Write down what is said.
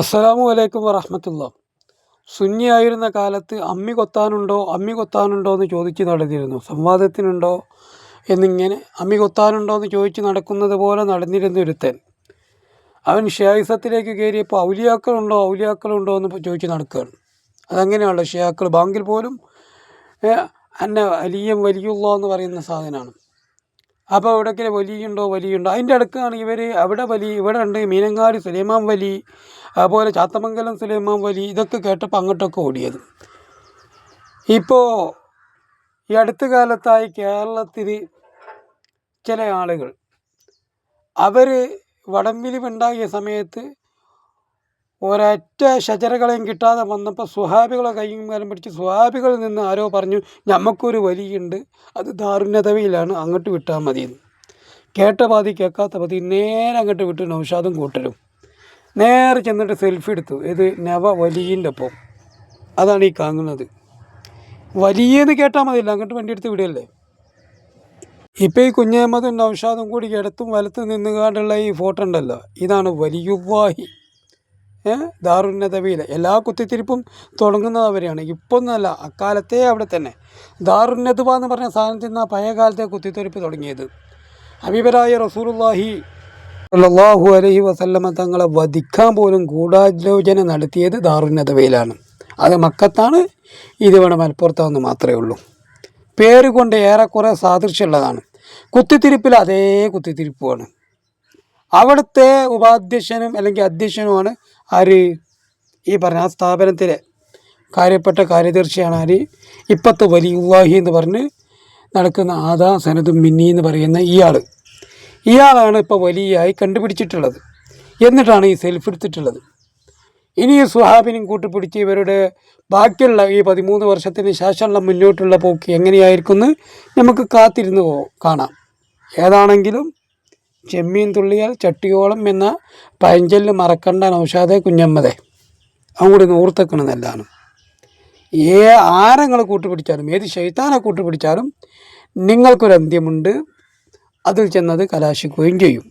അസ്സലാമു അലൈക്കും വറഹമത്തുള്ള. സുന്നിയായിരുന്ന കാലത്ത് അമ്മി കൊത്താനുണ്ടോ അമ്മി കൊത്താനുണ്ടോ എന്ന് ചോദിച്ച് നടന്നിരുന്നു. സംവാദത്തിനുണ്ടോ എന്നിങ്ങനെ അമ്മി കൊത്താനുണ്ടോ എന്ന് ചോദിച്ച് നടക്കുന്നത് പോലെ നടന്നിരുന്ന ഒരുത്തൻ. അവൻ ഷിയായിസത്തിലേക്ക് കയറിയപ്പോൾ ഔലിയാക്കളുണ്ടോ ഔലിയാക്കളുണ്ടോ എന്ന് ചോദിച്ച് നടക്കുകയാണ്. അതങ്ങനെയാണല്ലോ ഷിയാക്കൾ ബാങ്കിൽ പോലും അന്ന അലിയം വലിയം വലിയുള്ള എന്ന് പറയുന്ന സാധനമാണ്. അപ്പോൾ ഇവിടേക്ക് വലിയുണ്ടോ വലിയുണ്ടോ. അതിന്റെ അടുക്കാണ് ഇവർ അവിടെ വലി ഇവിടെ ഉണ്ട് മീനങ്ങാടി സുലൈമാൻ വലി അതുപോലെ ചാത്തമംഗലം സുലൈമാൻ വലി ഇതൊക്കെ കേട്ടപ്പോൾ അങ്ങോട്ടൊക്കെ ഓടിയത്. ഇപ്പോൾ ഈ അടുത്ത കാലത്തായി കേരളത്തിൽ ചില ആളുകൾ അവർ വടംവലി ഉണ്ടാകിയ സമയത്ത് ഒരൊറ്റ ഷജറകളെയും കിട്ടാതെ വന്നപ്പോൾ സുഹാബികളെ കൈയും കാലം പിടിച്ച് സുഹാബികളിൽ നിന്ന് ആരോ പറഞ്ഞു ഞമ്മക്കൊരു വലിയുണ്ട് അത് ദാരുണ്യതവയിലാണ് അങ്ങോട്ട് വിട്ടാൽ മതിയെന്ന് കേട്ട പാതി കേൾക്കാത്ത പാതി നേരെ അങ്ങോട്ട് വിട്ട് നൗഷാദും കൂട്ടരും. നേരെ ചെന്നിട്ട് സെൽഫി എടുത്തു. ഇത് നവ വലിയന്റെ ഒപ്പം. അതാണ് ഈ കാണുന്നത്. വലിയെന്ന് കേട്ടാൽ മതിയല്ലോ അങ്ങോട്ട് വണ്ടി എടുത്ത് വിടുകയല്ലേ ഇപ്പോൾ ഈ കുഞ്ഞഹമ്മദും നൗഷാദും കൂടി ഇടത്തും വലത്തും നിന്നുകൊണ്ടുള്ള ഈ ഫോട്ടോ ഉണ്ടല്ലോ ഇതാണ് വലിയുവാഹി. ഏ? ദാറുന്നതവിയിൽ എല്ലാ കുത്തിത്തിരിപ്പും തുടങ്ങുന്നത് അവരെയാണ് ഇപ്പോൾ അക്കാലത്തേ അവിടെ തന്നെ. ദാറുന്നതുവ എന്ന് പറഞ്ഞ സാധനത്തിൽ നിന്ന് പഴയകാലത്തെ കുത്തിത്തിരിപ്പ് തുടങ്ങിയത്. അബീബരായ റസൂലുള്ളാഹി സല്ലല്ലാഹു അലൈഹി വസല്ലമ തങ്ങളെ വധിക്കാൻ പോലും ഗൂഢാലോചന നടത്തിയത് ദാറുന്നതവയിലാണ് അത് മക്കത്താണ് ഇതിവിടെ മലപ്പുറത്താണെന്ന് മാത്രമേ ഉള്ളൂ. പേര് കൊണ്ട് ഏറെക്കുറെ സാദൃശ്യമുള്ളതാണ്. കുത്തിത്തിരിപ്പിൽ അതേ കുത്തിത്തിരിപ്പുമാണ്. അവിടുത്തെ ഉപാധ്യക്ഷനും അല്ലെങ്കിൽ അധ്യക്ഷനുമാണ് ആര്? ഈ പറഞ്ഞ ആ സ്ഥാപനത്തിലെ കാര്യപ്പെട്ട കാര്യദർശിയാണ് ആര്? ഇപ്പത്തെ വലിയുവാഹി എന്ന് പറഞ്ഞ് നടക്കുന്ന ആദാ സനദ് മിന്നി എന്ന് പറയുന്ന ഇയാൾ ഇയാളാണ് ഇപ്പോൾ വലിയായി കണ്ടുപിടിച്ചിട്ടുള്ളത്. എന്നിട്ടാണ് ഈ സെൽഫ് എടുത്തിട്ടുള്ളത്. ഇനി ഈ സുഹാബിനും കൂട്ടുപിടിച്ച് ഇവരുടെ ബാക്കിയുള്ള ഈ പതിമൂന്ന് വർഷത്തിന് ശേഷമുള്ള മുന്നോട്ടുള്ള പോക്ക് എങ്ങനെയായിരിക്കുമെന്ന് നമുക്ക് കാത്തിരുന്ന് കാണാം. ഏതാണെങ്കിലും ചെമ്മീൻ തുള്ളിയാൽ ചട്ടിയോളം എന്ന പഴഞ്ചൊല്ല് മറക്കണ്ട നൗഷാദെ കുഞ്ഞമ്മതെ അങ്ങോട്ട് നൂർത്തക്കണമെന്നല്ലാണ് ഏ ആരങ്ങൾ കൂട്ടുപിടിച്ചാലും ഏത് ശൈത്താനെ കൂട്ടുപിടിച്ചാലും നിങ്ങൾക്കൊരു അന്ത്യമുണ്ട് അതിൽ ചെന്നത് കലാശിക്കുകയും ചെയ്യും.